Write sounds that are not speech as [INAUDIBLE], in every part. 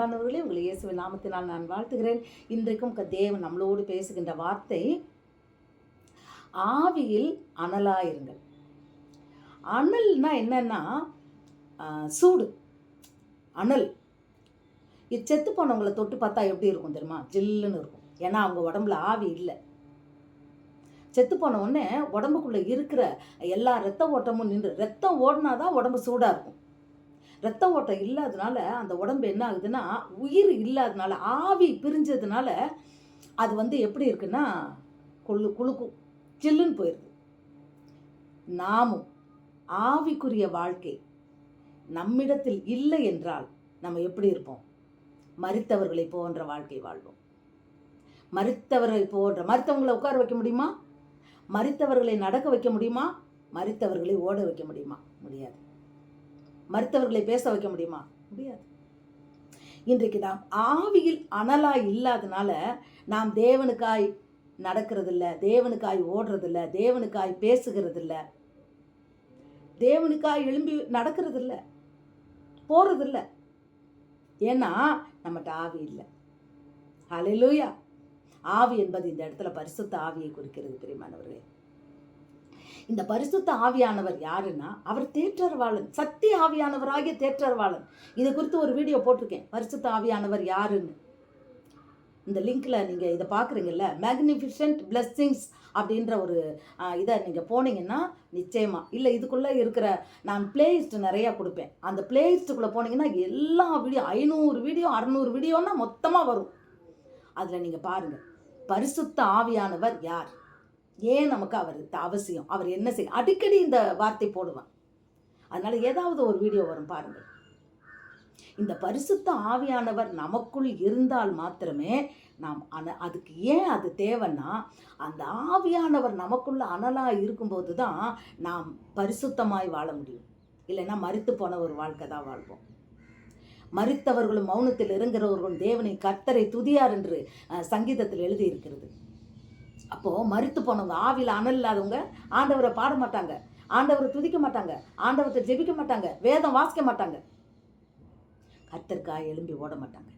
அன்பானவர்களே உங்களை இயேசுவின் நாமத்தினால் நான் வாழ்த்துகிறேன். இன்றைக்கும் தேவன் நம்மளோடு பேசுகின்ற வார்த்தை ஆவியில் அனலாயிருங்கள் அனல்னா என்னன்னா சூடு. அனல். இது செத்து போனவங்களை தொட்டு பார்த்தா எப்படி இருக்கும் தெரியுமா? ஜில்லுன்னு இருக்கும். ஏன்னா அவங்க உடம்புல ஆவி இல்லை. செத்து போன உடனே உடம்புக்குள்ளே இருக்கிற எல்லா ரத்த ஓட்டமும் நின்று ரத்தம் ஓடினா தான் உடம்பு சூடாக இருக்கும். ரத்த ஓட்டம் இல்லாதனால அந்த உடம்பு என்ன ஆகுதுன்னா உயிர் இல்லாதனால ஆவி பிரிஞ்சதுனால அது வந்து எப்படி இருக்குன்னா கொள்ளு குளுக்கும் சில்லுன்னு போயிடுது நாமும் ஆவிக்குரிய வாழ்க்கை நம்மிடத்தில் இல்லை என்றால் நம்ம எப்படி இருப்போம்? மறித்தவர்களை போன்ற வாழ்க்கை வாழ்வோம். மறித்தவர்களை போன்ற மரித்தவங்களை உட்கார வைக்க முடியுமா? மறித்தவர்களை நடக்க வைக்க முடியுமா? மறித்தவர்களை ஓட வைக்க முடியுமா? முடியாது. மருத்துவர்களை பேச வைக்க முடியுமா? முடியாது. இன்றைக்கு நாம் ஆவியில் அனலாய் இல்லாதனால நாம் தேவனுக்காய் நடக்கிறதில்ல தேவனுக்காய் ஓடுறதில்ல தேவனுக்காய் பேசுகிறதில்ல தேவனுக்காய் எழும்பி நடக்கிறதில்ல போகிறதில்ல ஏன்னா நம்மகிட்ட ஆவி இல்லை. அலையிலூயா ஆவி என்பது இந்த இடத்துல பரிசுத்த ஆவியை குறிக்கிறது பிரியமானவர்களே. இந்த பரிசுத்த ஆவியானவர் யாருன்னா அவர் தேற்றர்வாளன் சக்தி ஆவியானவராகிய தேற்றர்வாளன் இதை குறித்து ஒரு வீடியோ போட்டிருக்கேன். பரிசுத்த ஆவியானவர் யாருன்னு. இந்த லிங்க்ல நீங்க இதை பார்க்குறீங்கல்ல மேக்னிஃபிஷன்ட் பிளஸ்ஸிங்ஸ் அப்படின்ற ஒரு இதை நீங்கள் போனீங்கன்னா நிச்சயமா. இல்லை இதுக்குள்ளே இருக்கிற நான் பிளேலிஸ்ட் நிறையா கொடுப்பேன். அந்த பிளேலிஸ்ட்டுக்குள்ளே போனீங்கன்னா எல்லா வீடியோ ஐநூறு வீடியோ அறநூறு வீடியோன்னா மொத்தமாக வரும். அதில் நீங்கள் பாருங்கள் பரிசுத்த ஆவியானவர் யார்? ஏன் நமக்கு அவர் அவசியம்? அவர் என்ன செய்ய அடிக்கடி இந்த வார்த்தை போடுவான் அதனால் ஏதாவது ஒரு வீடியோ வரும் பாருங்கள். இந்த பரிசுத்த ஆவியானவர் நமக்குள் இருந்தால் மாத்திரமே நாம் அன அதுக்கு ஏன் அது தேவைன்னா அந்த ஆவியானவர் நமக்குள்ள அனலாக இருக்கும்போது தான் நாம் பரிசுத்தமாய் வாழ முடியும். இல்லைன்னா மரித்து போன ஒரு வாழ்க்கை தான் வாழ்வோம். மரித்தவர்களும் மௌனத்தில் இறங்குறவர்களும் தேவனை கர்த்தரை துதியார் என்று சங்கீதத்தில் எழுதியிருக்கிறது. அப்போது மறுத்து போனவங்க ஆவியில் அனல் இல்லாதவங்க ஆண்டவரை பாட மாட்டாங்க. ஆண்டவரை துதிக்க மாட்டாங்க. ஆண்டவரை ஜெபிக்க மாட்டாங்க. வேதம் வாசிக்க மாட்டாங்க. கர்த்தருக்காய் எழும்பி ஓட மாட்டாங்க.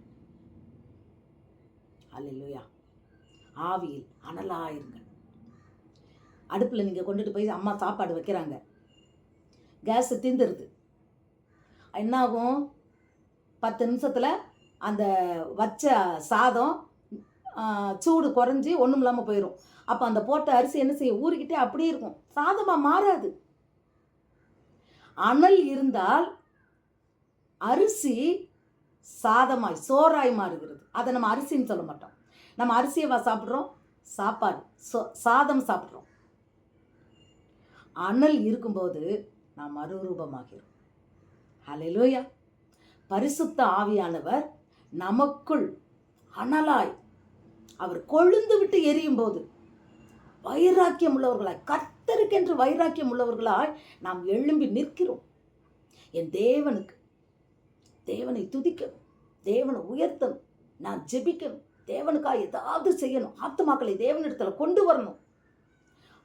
அல்லையா ஆவியில் அனலாயிருங்கள் அடுப்பில் நீங்கள் கொண்டுட்டு போய் அம்மா சாப்பாடு வைக்கிறாங்க. கேஸு தீந்துருது. என்ன ஆகும் பத்து நிமிஷத்தில் அந்த வச்ச சாதம் சூடு குறைஞ்சி ஒன்றும் இல்லாமல் போயிடும் அப்போ அந்த போட்ட அரிசி என்ன செய்யும்? ஊறிக்கிட்டே அப்படியே இருக்கும். சாதமாக மாறாது. அனல் இருந்தால் அரிசி சாதமாய் சோறாய் மாறுகிறது. அதை நம்ம அரிசின்னு சொல்ல மாட்டோம். நம்ம அரிசியவா சாப்பிட்றோம்? சாப்பாடு. சோ சாதம் சாப்பிட்றோம். அனல் இருக்கும்போது நாம் மறுரூபமாகிறோம். ஹலெலோயா பரிசுத்த ஆவியானவர் நமக்குள் அனலாய் அவர் கொழுந்து விட்டு எரியும் போது வைராக்கியம் உள்ளவர்களாய் கத்தருக்கென்று வைராக்கியம் உள்ளவர்களாய் நாம் எழும்பி நிற்கிறோம். என் தேவனுக்கு தேவனை துதிக்கணும் தேவனை உயர்த்தணும் நான் ஜெபிக்கணும் தேவனுக்காக ஏதாவது செய்யணும் ஆத்மாக்களை தேவனிடத்தில் கொண்டு வரணும்.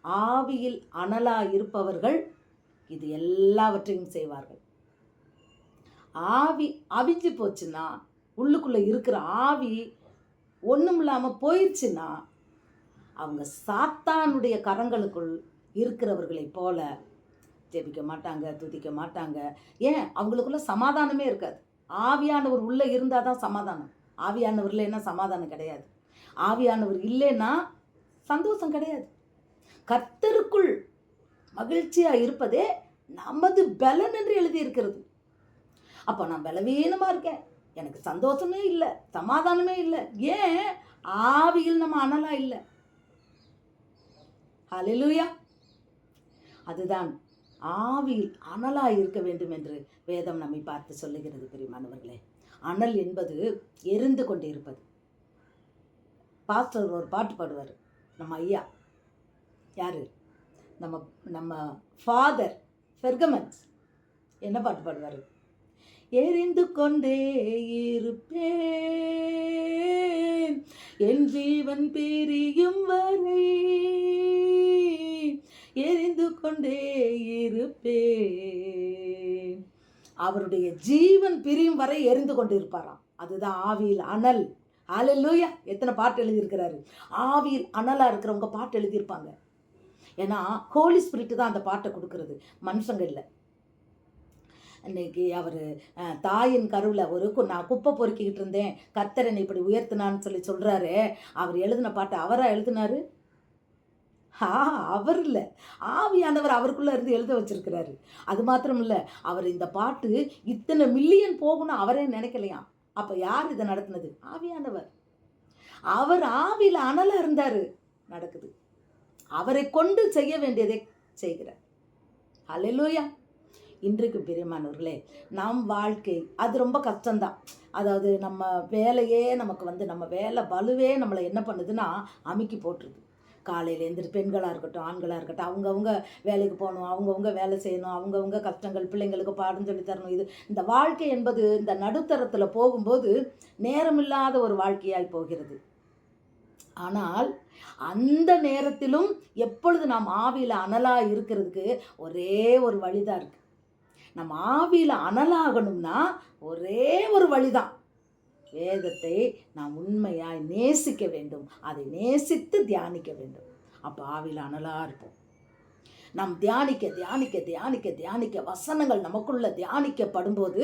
ஆவியில் அனலா இருப்பவர்கள் இது எல்லாவற்றையும் செய்வார்கள். ஆவி அவிஞ்சு போச்சுன்னா உள்ளுக்குள்ளே இருக்கிற ஆவி ஒன்றும் இல்லாமல் போயிடுச்சுன்னா அவங்க சாத்தானுடைய கரங்களுக்குள் இருக்கிறவர்களைப் போல ஜெபிக்க மாட்டாங்க துதிக்க மாட்டாங்க. ஏன்? அவங்களுக்குள்ள சமாதானமே இருக்காது. ஆவியானவர் உள்ளே இருந்தால் தான் சமாதானம். ஆவியானவர் இல்லைன்னா சமாதானம் கிடையாது. ஆவியானவர் இல்லைன்னா சந்தோஷம் கிடையாது. கர்த்தருக்குள் மகிழ்ச்சியாக இருப்பதே நமது பலன் என்று எழுதியிருக்கிறது. அப்போ நான் பலவீனமாக இருக்கேன். எனக்கு சந்தோஷமே இல்லை சமாதானமே இல்லை. ஏன்? ஆவியில் நம்ம அனலா இல்லை. ஹalleluya அதுதான் ஆவியில் அனலாக இருக்க வேண்டும் என்று வேதம் நம்மை பார்த்து சொல்லுகிறது பெரியமானவர்களே. அனல் என்பது எரிந்து கொண்டே இருப்பது பாஸ்டர் ஒரு பாட்டு பாடுவார் நம்ம ஐயா. யாரு? நம்ம நம்ம ஃபாதர் ஃபெர்கமன்ஸ் என்ன பாட்டு பாடுவார்? எரிந்து கொண்டே இருப்பேன். என் ஜீவன் பிரியும் வரை எரிந்து கொண்டே இருப்பேன். அவருடைய ஜீவன் பிரியும் வரை எரிந்து கொண்டிருப்பாராம். அதுதான் ஆவியில் அனல். அலல்லூயா எத்தனை பாட்டு எழுதியிருக்கிறாரு? ஆவியில் அனலாக இருக்கிறவங்க பாட்டு எழுதியிருப்பாங்க. ஏன்னா ஹோலி ஸ்பிரிட்டு தான் அந்த பாட்டை கொடுக்கறது. மனுஷங்க இல்லை. இன்னைக்கு அவர் தாயின் கருவில் ஒரு கு- நான் குப்பை பொறுக்கிக்கிட்டு இருந்தேன். கர்த்தரன் இப்படி உயர்த்தினான்னு சொல்லி சொல்கிறாரு அவர் எழுதின பாட்டை அவராக எழுதினாரு? ஆ அவர் இல்லை. ஆவியானவர் அவருக்குள்ளே இருந்து எழுத வச்சிருக்கிறாரு. அது மாத்திரம் இல்லை அவர் இந்த பாட்டு இத்தனை மில்லியன் போகணும்னு அவரே நினைக்கலையாம் அப்போ யார் இதை நடத்தினது? ஆவியானவர். அவர் ஆவியில் அனலாக இருந்தார். நடக்குது. அவரை கொண்டு செய்ய வேண்டியதை செய்கிறார். அல்லேலூயா இன்றைக்கு பிரியமானவர்களே நம் வாழ்க்கை அது ரொம்ப கஷ்டம்தான். அதாவது நம்ம வேலையே நமக்கு வந்து நம்ம வேலை பலுவே நம்மளை என்ன பண்ணுதுன்னா அமுக்கி போட்டுருது. காலையில் எழுந்திரி பெண்களாக இருக்கட்டும் ஆண்களாக இருக்கட்டும் அவங்கவுங்க வேலைக்கு போகணும் அவங்கவுங்க வேலை செய்யணும் அவங்கவுங்க கஷ்டங்கள் பிள்ளைங்களுக்கு பாடம் சொல்லி தரணும் இது இந்த வாழ்க்கை என்பது இந்த நடுத்தரத்தில் போகும்போது நேரமில்லாத ஒரு வாழ்க்கையாய் போகிறது. ஆனால் அந்த நேரத்திலும் எப்பொழுது நாம் ஆவியில் அனலாக இருக்கிறதுக்கு ஒரே ஒரு வழிதான் இருக்குது நம்ம ஆவியில் அனலாகணும்னா ஒரே ஒரு வழிதான். வேதத்தை நாம் உண்மையாய் நேசிக்க வேண்டும். அதை நேசித்து தியானிக்க வேண்டும். அப்போ ஆவியில் அனலாக இருப்போம். நாம் தியானிக்க தியானிக்க தியானிக்க தியானிக்க வசனங்கள் நமக்குள்ள தியானிக்கப்படும்போது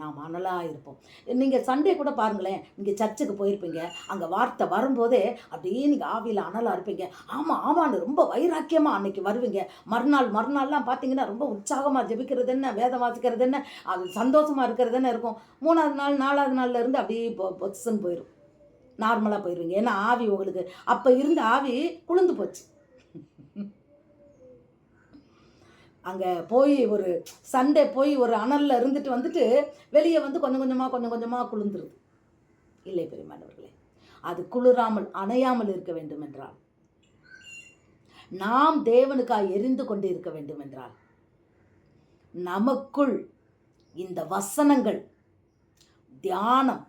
நாம் அனலாக இருப்போம். நீங்கள் சண்டே கூட பாருங்களேன் நீங்கள் சர்ச்சுக்கு போயிருப்பீங்க அங்கே வார்த்தை வரும்போதே அப்படியே நீங்கள் ஆவியில் அனலாக இருப்பீங்க. ஆமாம் ஆமான்னு ரொம்ப வைராக்கியமாக அன்னைக்கு வருவீங்க. மறுநாள் மறுநாள்லாம் பார்த்தீங்கன்னா ரொம்ப உற்சாகமாக ஜெபிக்கிறது என்ன வேதம் வாசிக்கிறது என்ன அது சந்தோஷமாக இருக்கிறது என்ன இருக்கும். மூணாவது நாள் நாலாவது நாள்ல இருந்து அப்படியே இப்போ பொசிஷன் போயிடும் நார்மலாக போயிடுவீங்க ஏன்னா ஆவி உங்களுக்கு அப்போ இருந்த ஆவி குளிர்ந்து போச்சு. அங்கே போய் ஒரு சண்டே போய் ஒரு அனலில் இருந்துட்டு வந்துட்டு வெளியே வந்து கொஞ்சம் கொஞ்சமாக கொஞ்சம் கொஞ்சமாக குளிர்ந்துருது. இல்லை பெரியமானவர்களே அது குளிராமல் அணையாமல் இருக்க வேண்டும் என்றால் நாம் தேவனுக்காய் எரிந்து கொண்டு இருக்க வேண்டும் என்றால் நமக்குள் இந்த வசனங்கள் தியானம்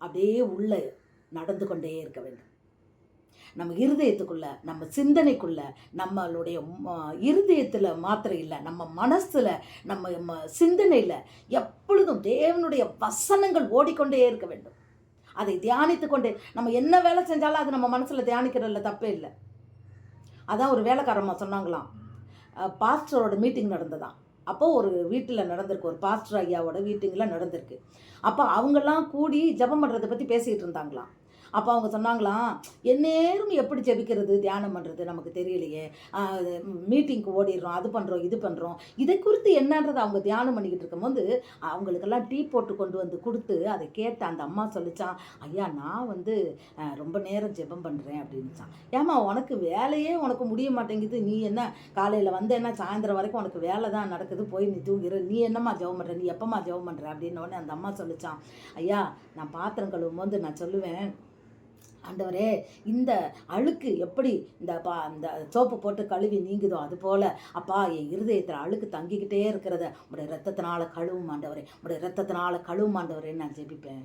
அப்படியே உள்ளே நடந்து கொண்டே இருக்க வேண்டும். நம்ம இருதயத்துக்குள்ள நம்ம சிந்தனைக்குள்ள நம்மளுடைய இருதயத்தில் மாத்திரை மாத்திரம் இல்லை நம்ம மனசில் நம்ம ம- எப்பொழுதும் தேவனுடைய வசனங்கள் ஓடிக்கொண்டே இருக்க வேண்டும். அதை தியானித்து கொண்டே நம்ம என்ன வேலை செஞ்சாலும் அது நம்ம மனசில் தியானிக்கிறதுல தப்பே இல்லை. அதான் ஒரு வேலைக்காரம்மா சொன்னாங்களாம். பாஸ்டரோட மீட்டிங் நடந்ததாம். அப்போது ஒரு வீட்டில் நடந்திருக்கு ஒரு பாஸ்டர் ஐயாவோட வீட்டிங்கில் நடந்திருக்கு. அப்போ அவங்கெல்லாம் கூடி ஜெபம் பண்ணுறதை பற்றி பேசிகிட்டு இருந்தாங்களாம். அப்போ அவங்க சொன்னாங்களாம் எந்நேரம் எப்படி ஜெபிக்கிறது தியானம் பண்ணுறது நமக்கு தெரியலையே. மீட்டிங்க்கு ஓடிடுறோம் அது பண்ணுறோம் இது பண்ணுறோம் இதை குறித்து என்னன்றதை அவங்க தியானம் பண்ணிக்கிட்டு இருக்கும்போது அவங்களுக்கெல்லாம் டீ போட்டு கொண்டு வந்து கொடுத்து அதை கேட்ட அந்த அம்மா சொல்லிச்சான் ஐயா நான் வந்து ரொம்ப நேரம் ஜெபம் பண்ணுறேன் அப்படின்னுச்சான் ஏம்மா உனக்கு வேலையே உனக்கு முடிய மாட்டேங்குது. நீ என்ன காலையில் வந்தேன்னா சாயந்தரம் வரைக்கும் உனக்கு வேலை தான் நடக்குது. போய் நீ தூங்கிற நீ என்னம்மா ஜெபம் பண்ணுற நீ எப்பம்மா ஜெபம் பண்ணுற அப்படின்னோடனே அந்த அம்மா சொல்லிச்சான் ஐயா நான் பாத்திரம் கழுவும் போது நான் சொல்லுவேன் ஆண்டவரே இந்த அழுக்கு எப்படி இந்த பா இந்த சோப்பு போட்டு கழுவி நீங்குதோ அது போல அப்பா என் இருதயத்தில் அழுக்கு தங்கிக்கிட்டே இருக்கிறத உடைய ரத்தத்தினால கழுவும் ஆண்டவரே உடைய ரத்தத்தினால கழுவும் ஆண்டவரேன்னு நான் ஜெபிப்பேன்.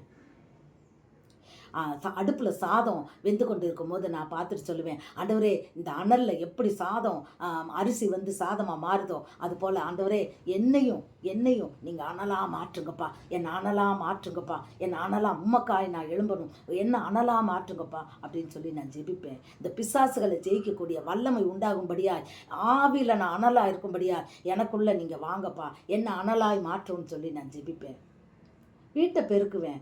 அடுப்பில் சாதம் வெந்து கொண்டு இருக்கும்போது நான் பார்த்துட்டு சொல்லுவேன் ஆண்டவரே இந்த அனலில் எப்படி சாதம் அரிசி வந்து சாதமாக மாறுதோ அது போல் ஆண்டவரே என்னையும் என்னையும் நீங்கள் அனலாக மாற்றுங்கப்பா என்னை அனலாக மாற்றுங்கப்பா என் அனலாக உம்மக்காய் நான் எழும்பணும் என்ன அனலாக மாற்றுங்கப்பா அப்படின்னு சொல்லி நான் ஜெபிப்பேன். இந்த பிசாசுகளை ஜெயிக்கக்கூடிய வல்லமை உண்டாகும்படியாய் ஆவியில் நான் அனலாக இருக்கும்படியாய் எனக்குள்ளே நீங்கள் வாங்கப்பா என்ன அனலாய் மாற்றும்னு சொல்லி நான் ஜெபிப்பேன். வீட்டை பெருக்குவேன்.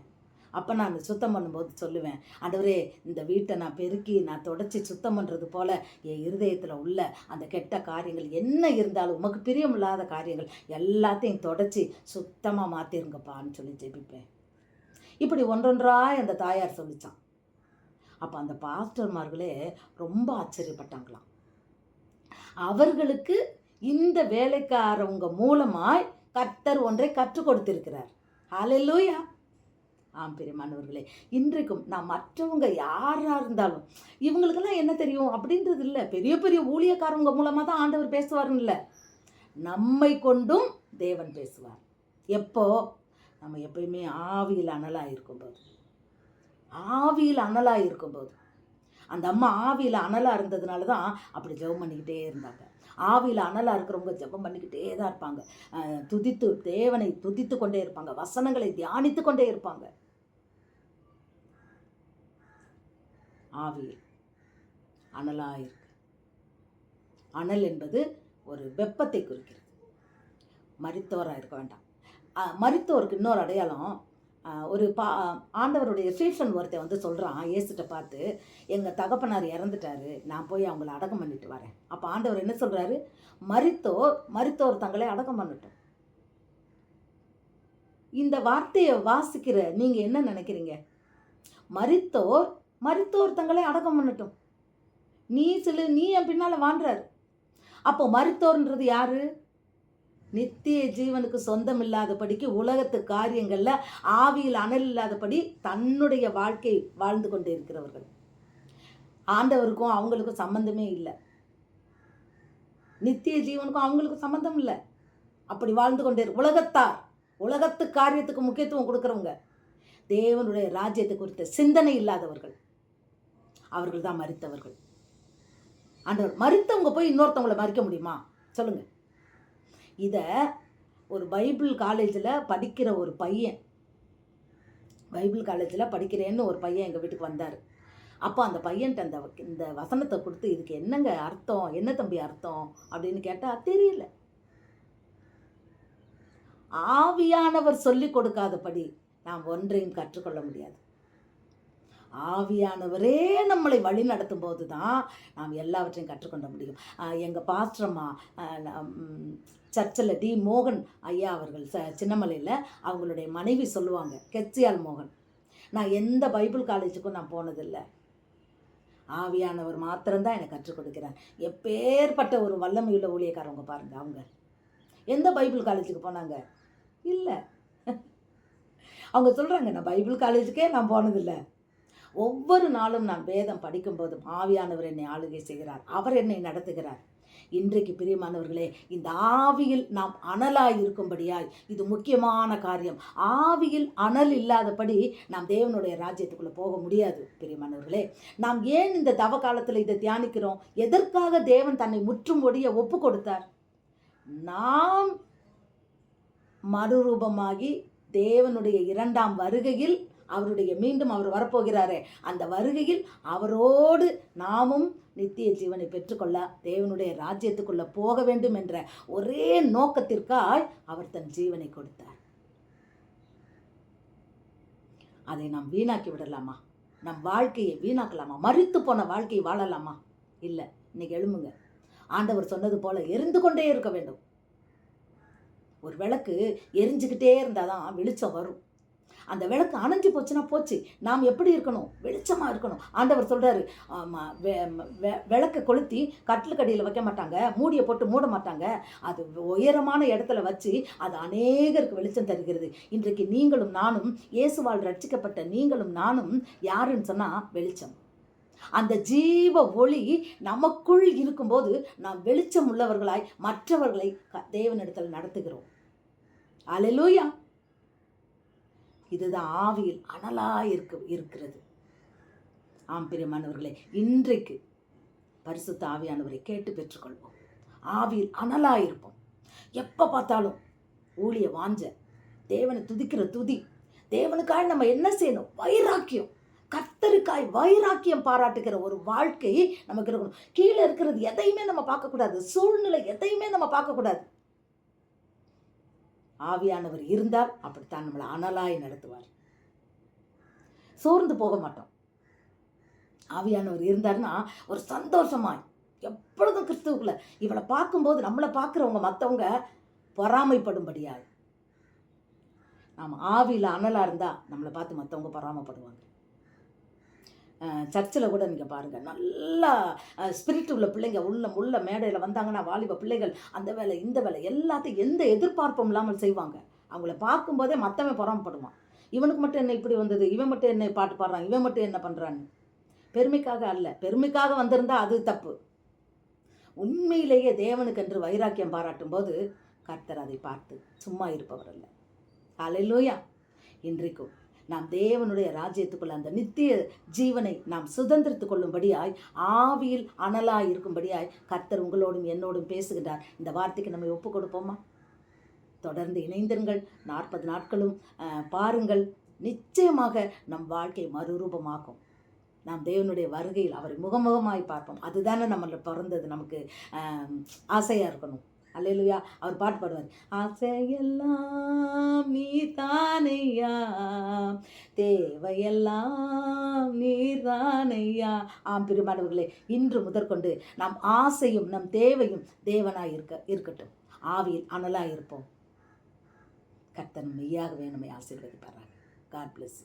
அப்போ நான் சுத்தம் பண்ணும்போது சொல்லுவேன் ஆண்டவரே இந்த வீட்டை நான் பெருக்கி நான் தொடச்சி சுத்தம் பண்ணுறது போல் என் இருதயத்தில் உள்ள அந்த கெட்ட காரியங்கள் என்ன இருந்தாலும் உமக்கு பிரியமில்லாத காரியங்கள் எல்லாத்தையும் தொடச்சி சுத்தமாக மாற்றிருங்கப்பான்னு சொல்லி ஜெபிப்பேன். இப்படி ஒன்றொன்றா அந்த தாயார் சொல்லிச்சான். அப்போ அந்த பாஸ்டர்மார்களே ரொம்ப ஆச்சரியப்பட்டாங்களாம். அவர்களுக்கு இந்த வேலைக்காரவங்க மூலமாய் கர்த்தர் ஒன்றை கற்றுக் கொடுத்திருக்கிறார். ஹalleluya! ஆம் பெரியமானவர்களே இன்றைக்கும் நான் மற்றவங்க யாராக இருந்தாலும் இவங்களுக்கெல்லாம் என்ன தெரியும்? அப்படின்றது இல்லை. பெரிய பெரிய ஊழியக்காரவங்க மூலமாக தான் ஆண்டவர் பேசுவாருன்னு இல்லை நம்மை கொண்டும் தேவன் பேசுவார். எப்போ? நம்ம எப்பயுமே ஆவியில் அனலாக இருக்கும்போது. ஆவியில் அனலாக இருக்கும்போது. அந்த அம்மா ஆவியில் அனலாக இருந்ததுனால தான் அப்படி ஜெபம் பண்ணிக்கிட்டே இருந்தாங்க. ஆவியில் அனலாக இருக்கிறவங்க ஜெபம் பண்ணிக்கிட்டே தான் இருப்பாங்க. துதித்து தேவனை துதித்து கொண்டே இருப்பாங்க. வசனங்களை தியானித்து கொண்டே இருப்பாங்க. ஆவியில் அனலாக இருக்கு அனல் என்பது ஒரு வெப்பத்தை குறிக்கிறது. மரித்தோராக இருக்க வேண்டாம். அஹ் இன்னொரு அடையாளம் ஒரு பா ஆண்டவருடைய ஸ்டீஃபன் ஒருத்தன் வந்து சொல்கிறான் இயேசுட்ட பார்த்து எங்கள் தகப்பனார் இறந்துட்டாரு நான் போய் அவங்கள அடக்கம் பண்ணிட்டு வரேன். அப்போ ஆண்டவர் என்ன சொல்கிறாரு மரித்தோர் மரித்தோர் தங்களை அடக்கம் பண்ணட்டும். இந்த வார்த்தையை வாசிக்கிற நீங்கள் என்ன நினைக்கிறீங்க? மரித்தோர் மருத்துவர் தங்களை அடக்கம் பண்ணட்டும். நீ சிலு நீ என் பின்னால் வாழ்றாரு. அப்போ மருத்துவர்ன்றது யாரு? நித்திய ஜீவனுக்கு சொந்தம் இல்லாதபடிக்கு உலகத்து காரியங்களில் ஆவியில் அனல் இல்லாதபடி தன்னுடைய வாழ்க்கை வாழ்ந்து கொண்டு இருக்கிறவர்கள். ஆண்டவருக்கும் அவங்களுக்கும் சம்பந்தமே இல்லை. நித்திய ஜீவனுக்கும் அவங்களுக்கும் சம்மந்தம் இல்லை. அப்படி வாழ்ந்து கொண்டே உலகத்தார் உலகத்து காரியத்துக்கு முக்கியத்துவம் கொடுக்குறவங்க. தேவனுடைய ராஜ்யத்தை குறித்த சிந்தனை இல்லாதவர்கள். அவர்கள் தான் மறித்தவர்கள். ஆண்டவர் மறித்தவங்க போய் இன்னொருத்தவங்களை மறிக்க முடியுமா? சொல்லுங்க. இதை ஒரு பைபிள் காலேஜில் படிக்கிற ஒரு பையன் பைபிள் காலேஜில் படிக்கிறேன்னு ஒரு பையன் எங்கள் வீட்டுக்கு வந்தார். அப்போ அந்த பையன்ட்ட அந்த இந்த வசனத்தை கொடுத்து இதுக்கு என்னங்க அர்த்தம்? என்ன தம்பி அர்த்தம்? அப்படின்னு கேட்டால் தெரியல. ஆவியானவர் சொல்லி கொடுக்காதபடி நாம் ஒன்றையும் கற்றுக்கொள்ள முடியாது. ஆவியானவரே நம்மளை வழி நடத்தும் போது தான் நாம் எல்லாவற்றையும் கற்றுக்கொள்ள முடியும். எங்கள் பாஸ்டரம்மா சர்ச்சில் டி மோகன் ஐயா அவர்கள் ச சின்னமலையில் அவங்களுடைய மனைவி சொல்லுவாங்க கெச்சியால் மோகன் நான் எந்த பைபிள் காலேஜுக்கும் நான் போனதில்லை. ஆவியானவர் மாத்திரம்தான் எனக்கு கற்றுக் கொடுக்கிறார். எப்பேற்பட்ட ஒரு வல்லமையுள்ள ஊழியக்காரவங்க பாருங்க அவங்க. எந்த பைபிள் காலேஜுக்கு போனாங்க? இல்லை. [LAUGHS] அவங்க சொல்கிறாங்க நான் பைபிள் காலேஜுக்கே நான் போனதில்லை. ஒவ்வொரு நாளும் நான் வேதம் படிக்கும்போதும் ஆவியானவர் என்னை ஆளுகை செய்கிறார். அவர் என்னை நடத்துகிறார். இன்றைக்கு பிரியமானவர்களே இந்த ஆவியில் நாம் அனலாய் இருக்கும்படியாய் இது முக்கியமான காரியம். ஆவியில் அனல் இல்லாதபடி நாம் தேவனுடைய ராஜ்யத்துக்குள்ளே போக முடியாது பிரியமானவர்களே. நாம் ஏன் இந்த தவ காலத்தில் இதை தியானிக்கிறோம்? எதற்காக தேவன் தன்னை முற்றும் ஒடிய ஒப்பு கொடுத்தார்? நாம் மறுரூபமாகி தேவனுடைய இரண்டாம் வருகையில் அவருடைய மீண்டும் அவர் வரப்போகிறாரே. அந்த வருகையில் அவரோடு நாமும் நித்திய ஜீவனை பெற்றுக்கொள்ள தேவனுடைய ராஜ்யத்துக்குள்ளே போக வேண்டும் என்ற ஒரே நோக்கத்திற்காய் அவர் தன் ஜீவனை கொடுத்தார். அதை நாம் வீணாக்கி விடலாமா? நம் வாழ்க்கையை வீணாக்கலாமா? மறித்து போன வாழ்க்கையை வாழலாமா? இல்லை இன்னைக்கு எழும்புங்க. ஆண்டவர் சொன்னது போல எரிந்து கொண்டே இருக்க வேண்டும். ஒரு விளக்கு எரிஞ்சுக்கிட்டே இருந்தால் தான் வெளிச்சம் வரும். அந்த விளக்கு அணைஞ்சு போச்சுன்னா போச்சு. நாம் எப்படி இருக்கணும்? வெளிச்சமாக இருக்கணும். ஆண்டவர் சொல்கிறாரு விளக்கை கொளுத்தி கட்டிலுக்கடியில் வைக்க மாட்டாங்க. மூடியை போட்டு மூட மாட்டாங்க. அது உயரமான இடத்துல வச்சு அது அநேகருக்கு வெளிச்சம் தருகிறது. இன்றைக்கு நீங்களும் நானும் இயேசுவால் ரட்சிக்கப்பட்ட நீங்களும் நானும் யாருன்னு சொன்னால் வெளிச்சம். அந்த ஜீவ ஒளி நமக்குள் இருக்கும்போது நாம் வெளிச்சம் உள்ளவர்களாய் மற்றவர்களை க- தேவனிடத்தில் நடத்துகிறோம். அலலூயா இதுதான் ஆவியில் அனலாக இருக்க இருக்கிறது. ஆம் பிரியமானவர்களே இன்றைக்கு பரிசுத்த ஆவியானவரை கேட்டு பெற்றுக்கொள்வோம். ஆவியில் அனலாக இருப்போம் எப்போ பார்த்தாலும் ஊழிய வாஞ்ச தேவனை துதிக்கிற துதி தேவனுக்காக நம்ம என்ன செய்யணும்? வைராக்கியம். கர்த்தருக்காய் வைராக்கியம் பாராட்டுகிற ஒரு வாழ்க்கை நமக்கு இருக்கணும். கீழே இருக்கிறது எதையுமே நம்ம பார்க்கக்கூடாது. சூழ்நிலை எதையுமே நம்ம பார்க்கக்கூடாது. ஆவியானவர் இருந்தால் அப்படித்தான் நம்மளை அனலாய் நடத்துவார். சோர்ந்து போக மாட்டோம். ஆவியானவர் இருந்தார்னா ஒரு சந்தோஷமாய் எப்பொழுதும் கிறிஸ்துவுக்குள்ள இவளை பார்க்கும்போது நம்மளை பார்க்குறவங்க மற்றவங்க பொறாமைப்படும்படியாய். நாம் ஆவியில் அனலாக இருந்தால் நம்மளை பார்த்து மற்றவங்க பொறாமப்படுவாங்க. சர்ச்சில் கூட நீங்கள் பாருங்கள் நல்லா ஸ்பிரிட் உள்ள பிள்ளைங்க உள்ள உள்ள மேடையில் வந்தாங்கன்னா வாலிப பிள்ளைகள் அந்த வேலை இந்த வேலை எல்லாத்தையும் எந்த எதிர்பார்ப்பும் இல்லாமல் செய்வாங்க. அவங்கள பார்க்கும்போதே மற்றவன் புறம்படுவான் இவனுக்கு மட்டும் என்ன இப்படி வந்தது? இவன் மட்டும் என்ன பாட்டு பாடுறான்? இவன் மட்டும் என்ன பண்ணுறான்னு பெருமைக்காக அல்ல. பெருமைக்காக வந்திருந்தால் அது தப்பு. உண்மையிலேயே தேவனுக்கென்று வைராக்கியம் பாராட்டும் போது கர்த்தர் அதை பார்த்து சும்மா இருப்பவர் அல்ல. அலையிலோயா இன்றைக்கும் நாம் தேவனுடைய ராஜ்யத்துக்குள்ள அந்த நித்திய ஜீவனை நாம் சுதந்திரத்து கொள்ளும்படியாய் ஆவியில் அனலாய் இருக்கும்படியாய் கர்த்தர் உங்களோடும் என்னோடும் பேசுகின்றார். இந்த வார்த்தைக்கு நம்ம ஒப்பு கொடுப்போமா? தொடர்ந்து இணைந்திருங்கள். நாற்பது நாட்களும் பாருங்கள். நிச்சயமாக நம் வாழ்க்கை மறுரூபமாக்கும் நாம் தேவனுடைய வருகையில் அவரை முகமுகமாய் பார்ப்போம். அதுதானே நம்மளை பிறந்தது. நமக்கு ஆசையாக இருக்கணும். அல்லையா அவர் பாட்டு பாடுவார். ஆசையெல்லாம் நீ தானையா தேவையெல்லாம் நீ தானையா ஆம் பிரிமானவர்களே இன்று முதற்கொண்டு நம் ஆசையும் நம் தேவையும் தேவனாய் இருக்க இருக்கட்டும். ஆவியில் அனலாக இருப்போம். கர்த்தன் மெய்யாகவே நம்மை ஆசீர்வதிப்பாராக. God plus